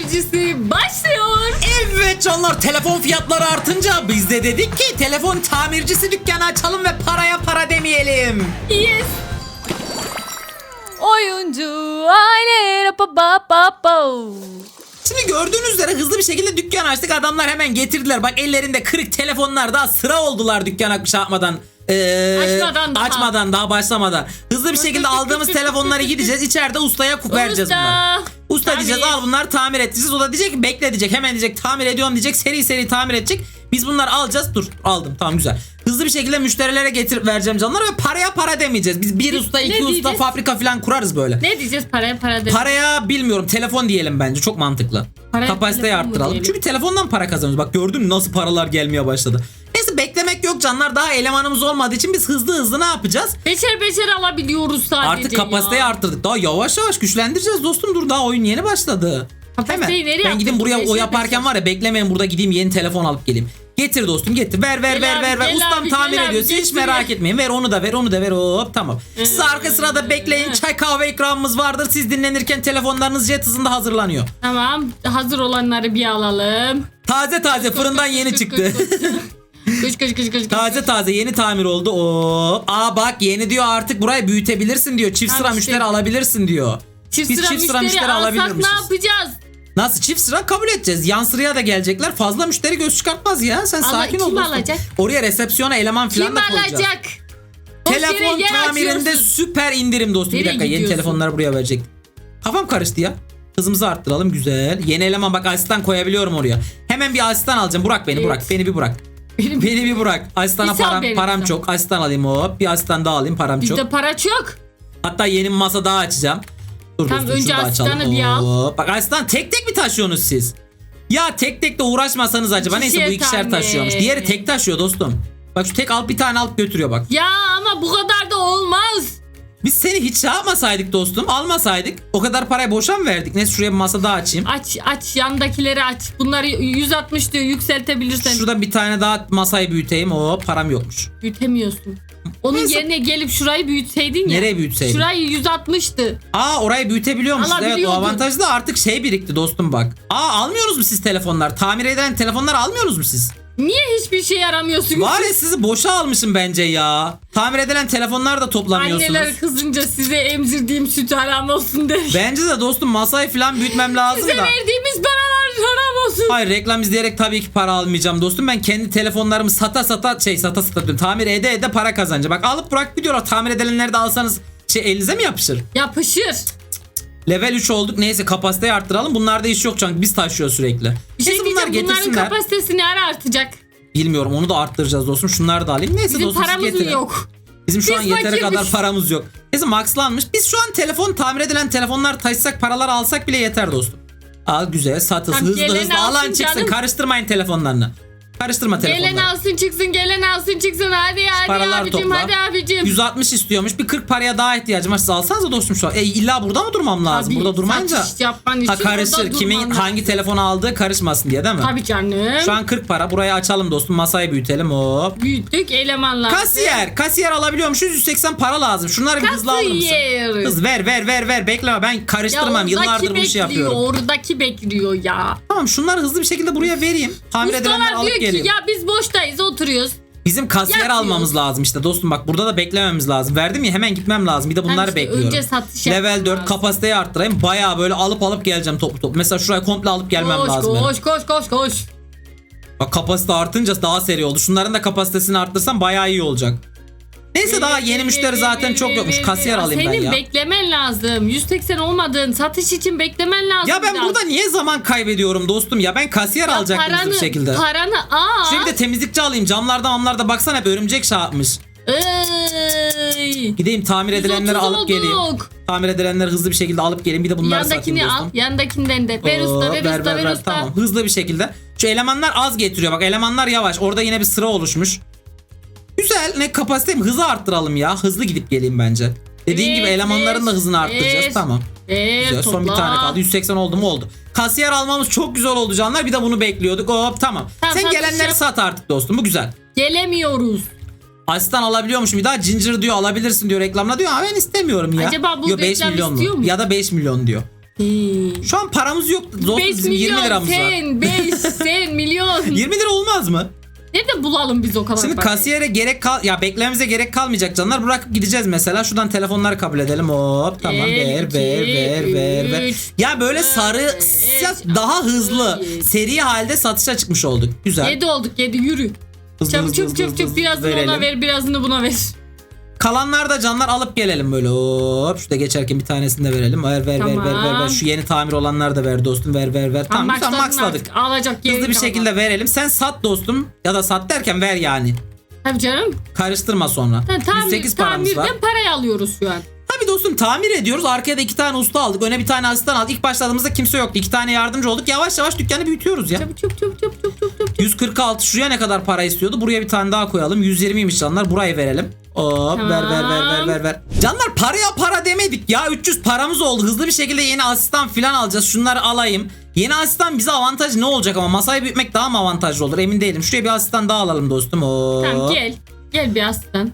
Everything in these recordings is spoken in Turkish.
tamircisi başlıyor. Evet canlar telefon fiyatları artınca biz de dedik ki telefon tamircisi dükkanı açalım ve paraya para demeyelim. Yes. Oyuncu aile pa pa pa pa. Şimdi gördüğünüz üzere hızlı bir şekilde dükkan açtık adamlar hemen getirdiler. Bak ellerinde kırık telefonlar daha sıra oldular dükkan şey yapmadan. Ee, Açmadan daha. Açmadan daha başlamadan. Hızlı bir şekilde aldığımız telefonları gideceğiz. içeride ustaya kup vereceğiz bunları. Usta. Tamir. diyeceğiz al bunları tamir et diyeceğiz. O da diyecek ki bekle diyecek. Hemen diyecek tamir ediyorum diyecek. Seri seri tamir edecek. Biz bunları alacağız. Dur aldım tamam güzel. Hızlı bir şekilde müşterilere getirip vereceğim canlar ve paraya para demeyeceğiz. Biz bir Ne- usta ne iki usta diyeceğiz? fabrika falan kurarız böyle. Ne diyeceğiz paraya para de. Paraya bilmiyorum telefon diyelim bence çok mantıklı. Paraya Kapasiteyi arttıralım. Çünkü telefondan para kazanıyoruz. Bak gördün mü nasıl paralar gelmeye başladı. Beklemek yok canlar. Daha elemanımız olmadığı için biz hızlı hızlı ne yapacağız? Beşer beşer alabiliyoruz sadece Artık kapasiteyi ya. arttırdık. Daha yavaş yavaş güçlendireceğiz dostum. Dur daha oyun yeni başladı. Hemen. nereye Ben gideyim buraya o Beşer yaparken beşer. var ya beklemeyin burada gideyim yeni telefon alıp geleyim. Getir dostum getir. Ver ver Gel ver abi, ver ver. Ustam abi, tamir ediyor. Siz hiç merak etmeyin. Ver onu da ver onu da ver. Hop tamam. Siz arka sırada bekleyin. Çay kahve ikramımız vardır. Siz dinlenirken telefonlarınız jet hızında hazırlanıyor. Tamam hazır olanları bir alalım. Taze taze fırından yeni çıktı. kış, kış. Kış kış taze taze yeni tamir oldu. Hop. Aa bak yeni diyor artık burayı büyütebilirsin diyor. Çift Tamam sıra işte. müşteri alabilirsin diyor. Çift Biz sıra çift sıra müşteri, müşteri alsak ne yapacağız? Nasıl çift sıra kabul edeceğiz. Yan sıraya da gelecekler. Fazla müşteri göz çıkartmaz ya. Sen Allah, sakin ol kim dostum. alacak? Oraya resepsiyona eleman falan Kim da koyacağız. alacak? Boş yere Telefon yer tamirinde açıyorsun. süper indirim dostum. bir Nereye dakika yeni gidiyorsun? telefonları buraya verecek. Kafam karıştı ya. Hızımızı arttıralım güzel. Yeni eleman bak asistan koyabiliyorum oraya. Hemen bir asistan alacağım. Burak beni Evet. Burak. Beni bir Burak. Benim Beni bir Burak. Asistana Bir sal param, param çok. Asistan alayım hop. Bir asistan daha alayım param çok. Bizde para çok. Hatta yeni bir masa daha açacağım. Dur Tamam, dostum önce şunu da açalım. asistanı bir al. Hop. Bak asistan tek tek mi taşıyorsunuz siz? Ya tek tek de uğraşmasanız acaba. Neyse bu İkişer ikişer tane. taşıyormuş. Diğeri tek taşıyor dostum. Bak şu tek alıp bir tane alıp götürüyor bak. Ya Biz seni hiç yapmasaydık dostum. Almasaydık. O kadar parayı boşa mı verdik? Neyse şuraya bir masa daha açayım. Aç aç yandakileri aç. Bunları 160 diyor yükseltebilirsen. Şurada bir tane daha masayı büyüteyim. O param yokmuş. Büyütemiyorsun. Onun Neyse. yerine gelip şurayı büyütseydin ya. Nereye büyütseydim? Şurayı 160'tı. Aa orayı büyütebiliyormuşuz. Evet o avantajlı da artık şey birikti dostum bak. Aa almıyorsunuz mu siz telefonlar? Tamir edilen telefonlar almıyorsunuz mu siz? Niye hiçbir şey yaramıyorsun? Var ya sizi boşa almışım bence ya. Tamir edilen telefonlar da toplamıyorsunuz. Anneler kızınca size emzirdiğim süt haram olsun der. Bence de dostum masayı falan büyütmem lazım Size da. verdiğimiz paralar haram olsun. Hayır reklam izleyerek tabii ki para almayacağım dostum. Ben kendi telefonlarımı sata sata şey sata sata diyorum. Tamir ede ede para kazanacağım. Bak alıp bırak gidiyorlar. Tamir edilenleri de alsanız şey elinize mi yapışır? Yapışır. Level 3 olduk. Neyse kapasiteyi arttıralım. Bunlarda iş yok çünkü biz taşıyor sürekli. Şey Neyse bunlar diyeceğim bunların getirsinler. kapasitesi ne ara artacak? Bilmiyorum onu da arttıracağız dostum. Şunları da alayım. Neyse Bizim dostum paramız mı getirin. yok? Bizim şu Biz an yeteri fakirmiş. kadar paramız yok. Neyse maxlanmış. Biz şu an telefon tamir edilen telefonlar taşısak paralar alsak bile yeter dostum. Al güzel sat hızlı hızlı alan çıksın. Karıştırmayın telefonlarını. Karıştırma Gelen telefonları. alsın çıksın gelen alsın çıksın hadi hadi Paralar abicim topla. hadi abicim. 160 istiyormuş. Bir 40 paraya daha ihtiyacım var. Siz alsanıza dostum şu an. E, illa burada mı durmam lazım? Tabii, burada durmayınca satış yapman için ha karışır. burada Kimin durman hangi lazım. telefonu aldığı karışmasın diye değil mi? Tabii canım. Şu an 40 para. Burayı açalım dostum. Masayı büyütelim. Hop. Büyüttük elemanlar. Kasiyer. Kasiyer alabiliyormuşuz. 180 para lazım. Şunları bir hızlı alır mısın? Kasiyer. Hız ver ver ver ver. Bekleme ben karıştırmam. Yıllardır bu işi bekliyor, yapıyorum. Oradaki bekliyor ya. Tamam şunları hızlı bir şekilde buraya vereyim. Tamir edilenleri Ustalar alıp diyor ki ya biz boştayız oturuyoruz. Bizim kasiyer almamız lazım işte dostum bak burada da beklememiz lazım. Verdim ya hemen gitmem lazım. Bir de bunları işte bekliyorum. önce satış Level yapman 4 lazım. kapasiteyi arttırayım. Bayağı böyle alıp alıp geleceğim toplu toplu. Mesela şuraya komple alıp gelmem koş, lazım. benim. koş koş koş koş. Bak kapasite artınca daha seri oldu. Şunların da kapasitesini arttırsam bayağı iyi olacak. Neyse daha yeni müşteri zaten çok yokmuş. Kasiyer alayım ben Senin ya. beklemen lazım. 180 olmadın. Satış için beklemen lazım. Ya ben biraz. burada niye zaman kaybediyorum dostum ya? Ben kasiyer Ya alacaktım bir şekilde. Paranı aa. Şöyle bir de temizlikçi alayım. Camlarda mamlarda baksana hep örümcek şey yapmış. Ey. Gideyim tamir edilenleri 130 alıp geleyim. olduk. Tamir edilenleri hızlı bir şekilde alıp geleyim. Bir de bunları satayım Yandakini dostum. al. Yandakinden de. Ver usta Oo, ver usta ver, usta. Tamam hızlı bir şekilde. Şu elemanlar az getiriyor bak elemanlar yavaş. Orada yine bir sıra oluşmuş. Güzel ne kapasiteyim hızı arttıralım ya. Hızlı gidip geleyim bence. Dediğin Evet, gibi elemanların da hızını arttıracağız. ver. Tamam. Ver, Güzel. Son bir topla. tane kaldı. 180 oldu mu oldu. Kasiyer almamız çok güzel oldu canlar. Bir de bunu bekliyorduk. Hop tamam. Tamam, Sen satış gelenleri yap. sat artık dostum. Bu güzel. Gelemiyoruz. Asistan alabiliyormuş bir daha Ginger diyor alabilirsin diyor reklamla diyor ama ben istemiyorum ya. Acaba bu Yo, 5 reklam istiyor mu? Ya da 5 milyon diyor. Hmm. Şu an paramız yok. Dostum 5 bizim 20 milyon liramız var. sen 5 sen milyon. 20 lira olmaz mı? Nerede bulalım biz o kadar Şimdi parayı? kasiyere gerek kal ya beklememize gerek kalmayacak canlar. Bırakıp gideceğiz mesela. Şuradan telefonları kabul edelim. Hop tamam Bir, ver iki, ver ver ver ver. üç, Ya böyle sarı dört, beş, daha altı, hızlı yedi. seri halde satışa çıkmış olduk. Güzel. 7 olduk 7 yürü. Hızlı, Çabuk hızlı, çabuk hızlı, çabuk hızlı, çabuk birazını verelim. ona ver birazını buna ver. Kalanlar da canlar alıp gelelim böyle. Hop şurada geçerken bir tanesini de verelim. Ver ver ver ver ver ver. Tamam. Şu yeni tamir olanlar da ver dostum. Ver ver ver. Tamam güzel başladın maxladık. artık. Alacak yerin Hızlı bir kalmadı. şekilde verelim. Sen sat dostum. Ya da sat derken ver yani. Tabii canım. Karıştırma sonra. Ha, tamir, 108 paramız var. tamirden parayı alıyoruz şu an. Tabii dostum tamir ediyoruz. Arkaya da iki tane usta aldık. Öne bir tane asistan aldık. İlk başladığımızda kimse yoktu. İki tane yardımcı olduk. Yavaş yavaş dükkanı büyütüyoruz ya. Çabuk çabuk çabuk çabuk çabuk çabuk. çabuk. 146 şuraya ne kadar para istiyordu? Buraya bir tane daha koyalım. 120'ymiş canlar. Buraya verelim. Hop ver ver ver ver ver ver. Canlar paraya para demedik ya. 300 paramız oldu. Hızlı bir şekilde yeni asistan falan alacağız. Şunları alayım. Yeni asistan bize avantaj ne olacak ama masayı büyütmek daha mı avantajlı olur emin değilim. Şuraya bir asistan daha alalım dostum. Hop. Tamam gel. Gel bir aslan.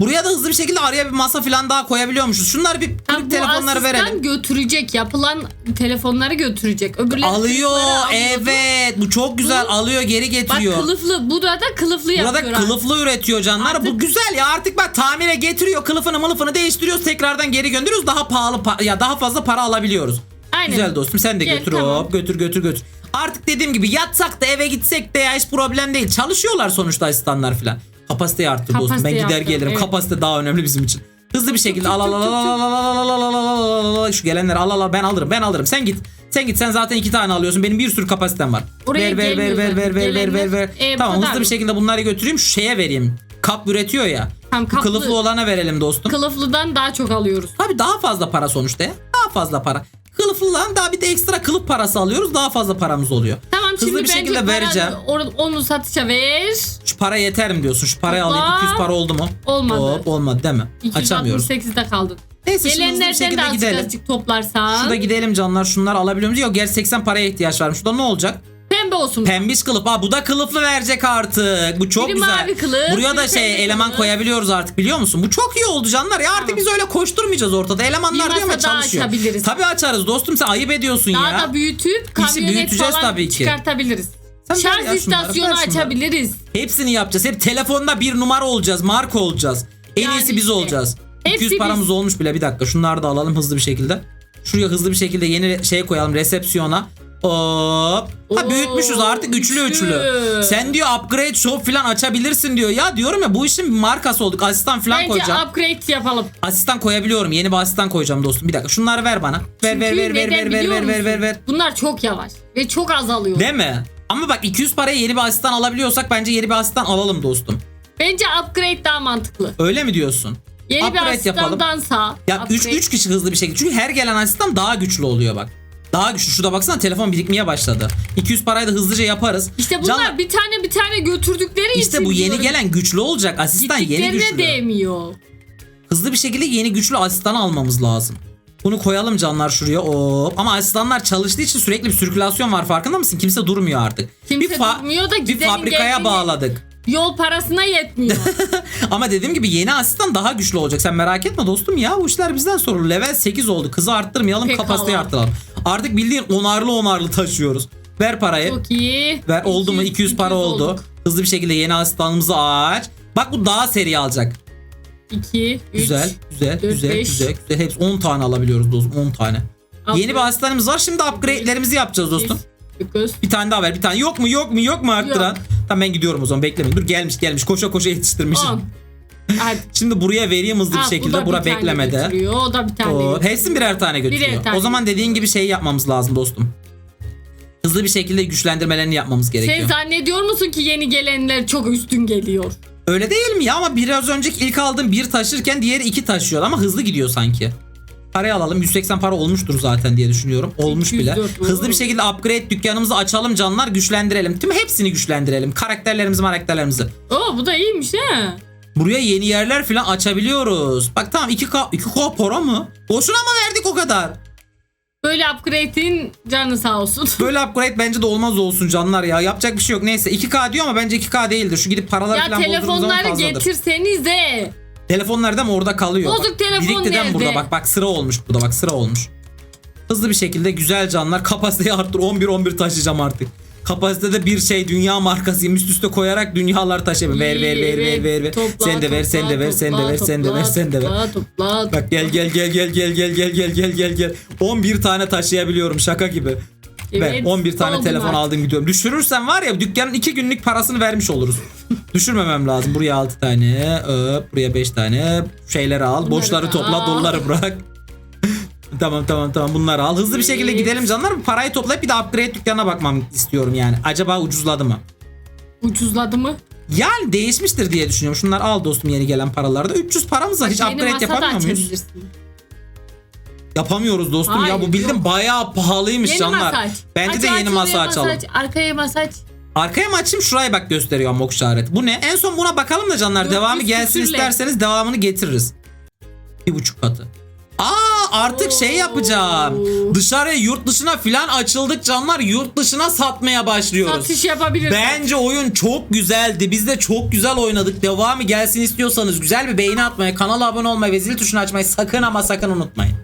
Buraya da hızlı bir şekilde araya bir masa falan daha koyabiliyormuşuz. Şunları bir bu telefonları verelim. götürecek. Yapılan telefonları götürecek. Öbürleri Alıyor evet bu çok güzel Bu- alıyor geri Bak getiriyor. kılıflı. Bu da da kılıflı yapıyor. Burada artık. kılıflı üretiyor canlar. Bu Artık- güzel ya artık bak tamire getiriyor kılıfını mılıfını değiştiriyoruz tekrardan geri gönderiyoruz daha pahalı pa- ya daha fazla para alabiliyoruz. Aynen. Güzel dostum sen de Gel, götür tamam. hop götür götür götür. Artık dediğim gibi yatsak da eve gitsek de ya hiç problem değil. Çalışıyorlar sonuçta asistanlar falan. Kapasiteyi arttır dostum. Ben Kapasiteyi gider arttır, gelirim. evet. Kapasite daha önemli bizim için. Hızlı bir şekilde al al al al al al al al al al al al şu gelenleri al al al ben alırım ben alırım sen git. Sen git sen zaten iki tane alıyorsun. Benim bir sürü kapasitem var. Oraya ver ver ver ver ver ver ver ver ver. E, Tamam kadar hızlı bir şekilde bunları götüreyim şu şeye vereyim. Kap üretiyor ya. Tamam, Bu kaplı- kılıflı olana verelim dostum. Kılıflıdan daha çok alıyoruz. Tabii daha fazla para sonuçta ya. Daha fazla para. Kılıflıdan daha bir de ekstra kılıf parası alıyoruz. Daha fazla paramız oluyor. Tamam Hızlı şimdi bir şekilde para- vereceğim. or- onu satışa ver. Şu para yeter mi diyorsun? Şu parayı alayım 200 para oldu mu? Olmadı. Hop olmadı değil mi? Açamıyoruz. 268'de kaldın. Neyse Gelenlerden de şekilde azıcık gidelim. azıcık toplarsan. Şurada gidelim canlar şunlar alabiliyor muyuz? Yok gerçi 80 paraya ihtiyaç varmış. Şurada ne olacak? Pembe olsun. Pembiş kılıf. Aa bu da kılıflı verecek artık. Bu çok Biri güzel. mavi kılıf, Buraya da biri şey eleman kılıf. koyabiliyoruz artık biliyor musun? Bu çok iyi oldu canlar. Ya artık biz öyle koşturmayacağız ortada. Elemanlar diyor masa daha çalışıyor. açabiliriz. Tabii açarız dostum sen ayıp ediyorsun Daha ya. da büyütüp kamyonet büyüteceğiz falan tabii ki. çıkartabiliriz. Sen ver Şarj ya şunları, istasyonu ver şunları. açabiliriz. Hepsini yapacağız. Hep telefonda bir numara olacağız. Marka olacağız. En Yani iyisi biz işte. olacağız. Hepsi 200 paramız olmuş bile. Bir dakika şunları da alalım hızlı bir şekilde. Şuraya hızlı bir şekilde yeni şey koyalım resepsiyona. Hop. Ha Oo, büyütmüşüz artık üçlü üçlü. üçlü. Sen diyor upgrade shop falan açabilirsin diyor. Ya diyorum ya bu işin bir markası olduk. Asistan falan Bence koyacağım. upgrade yapalım. Asistan koyabiliyorum. Yeni bir asistan koyacağım dostum. Bir dakika şunları ver bana. Ver ver ver ver ver ver ver ver ver ver. Bunlar çok yavaş ve çok azalıyor. Değil mi? Ama bak 200 paraya yeni bir asistan alabiliyorsak bence yeni bir asistan alalım dostum. Bence upgrade daha mantıklı. Öyle mi diyorsun? Yeni Upgrade bir asistandansa Ya 3 upgrade- 3 kişi hızlı bir şekilde. Çünkü her gelen asistan daha güçlü oluyor bak. Daha güçlü. Şurada baksana telefon birikmeye başladı. 200 parayı da hızlıca yaparız. İşte bunlar Canlar, bir tane bir tane götürdükleri için işte bu yeni diyorum. gelen güçlü olacak. Asistan yeni güçlü. değmiyor. Hızlı bir şekilde yeni güçlü asistan almamız lazım. Bunu koyalım canlar şuraya. Hop. Ama asistanlar çalıştığı için sürekli bir sirkülasyon var farkında mısın? Kimse durmuyor artık. Kimse bir durmuyor da bir fabrikaya geldiğini- bağladık. Yol parasına yetmiyor. Ama dediğim gibi yeni asistan daha güçlü olacak. Sen merak etme dostum ya. Bu işler bizden sorulur. Level 8 oldu. Kızı arttırmayalım. Pekala. Kapasiteyi arttıralım. Artık bildiğin onarlı onarlı taşıyoruz. Ver parayı. Çok iyi. Ver oldu mu 200 para oldu. olduk. Hızlı bir şekilde yeni asistanımızı aç. Bak bu daha seri alacak. 2, 3, Güzel, güzel, dört, güzel, beş. güzel, güzel. Hepsi 10 tane alabiliyoruz dostum. 10 tane. Altı, Yeni bir asistanımız var. Şimdi upgrade'lerimizi yapacağız dostum. 9, Bir tane daha ver. Bir tane yok mu yok mu yok mu arttıran? Yok. Tamam ben gidiyorum o zaman beklemeyin. Dur gelmiş gelmiş. Koşa koşa yetiştirmişim. 10. Hadi. Şimdi buraya vereyim hızlı bir bu şekilde. da Bura beklemede. götürüyor, O da bir tane. Götürüyor. hepsini birer tane götürüyor. Birer tane. O zaman dediğin gibi şey yapmamız lazım dostum. Hızlı bir şekilde güçlendirmelerini yapmamız gerekiyor. Sen zannediyor musun ki yeni gelenler çok üstün geliyor? Öyle değil mi ya ama biraz önceki ilk aldığım bir taşırken diğeri iki taşıyor ama hızlı gidiyor sanki. Parayı alalım 180 para olmuştur zaten diye düşünüyorum. Olmuş bile. 204, oo. Hızlı bir şekilde upgrade dükkanımızı açalım canlar güçlendirelim. Tüm hepsini güçlendirelim. Karakterlerimizi karakterlerimizi. Oo bu da iyiymiş ha. Buraya yeni yerler falan açabiliyoruz. Bak tamam 2K, 2K para mı? Boşuna mı verdik o kadar? Böyle upgrade'in canı sağ olsun. Böyle upgrade bence de olmaz olsun canlar ya. Yapacak bir şey yok. Neyse 2K diyor ama bence 2K değildir. Şu gidip paraları ya falan bozdurduğumuz zaman telefonları fazladır. getirsenize. Telefonlar da mı orada kalıyor? Bozuk Bak, telefon nerede? burada bak bak sıra olmuş burada bak sıra olmuş. Hızlı bir şekilde güzel canlar kapasiteyi arttır 11-11 taşıyacağım artık. Kapasitede bir şey dünya markasıyım üst üste koyarak dünyalar taşıyabilirim. Ver ver ver ver ver ver. Topla, Sen de ver sen de ver sen de ver sen de ver sen de ver. Bak gel gel gel gel gel gel gel gel gel gel gel. 11 tane taşıyabiliyorum şaka gibi. Ben Evet, 11 tane telefon aldım gidiyorum. Düşürürsem var ya dükkanın 2 günlük parasını vermiş oluruz. Düşürmemem lazım. Buraya 6 tane, öp, buraya 5 tane. Şeyleri al, Bunları boşları topla, al. doları bırak. tamam tamam tamam bunları al. Hızlı bir şekilde gidelim canlar. Bu parayı toplayıp bir de upgrade dükkanına bakmam istiyorum yani. Acaba ucuzladı mı? Ucuzladı mı? Yani değişmiştir diye düşünüyorum. Şunlar al dostum yeni gelen paralarda. 300 paramız var. Hiç Yeni upgrade yapamıyor muyuz? Yapamıyoruz dostum ya. Bu Hayır, bildim yok. bayağı pahalıymış Yeni canlar. masa aç. Bence Aç, de yeni masa açalım. aç. Arkaya masa aç. Arkaya mı açayım şuraya bak gösteriyor amok işareti. Bu ne? En son buna bakalım da canlar. Dört Devamı gelsin küsürle. isterseniz devamını getiririz. Bir buçuk katı. Aa artık şey yapacağım. Oo. Dışarıya yurt dışına filan açıldık canlar. Yurt dışına satmaya başlıyoruz. Satış yapabilirsin. Bence oyun çok güzeldi. Biz de çok güzel oynadık. Devamı gelsin istiyorsanız güzel bir beğeni atmayı, kanala abone olmayı ve zil tuşunu açmayı sakın ama sakın unutmayın.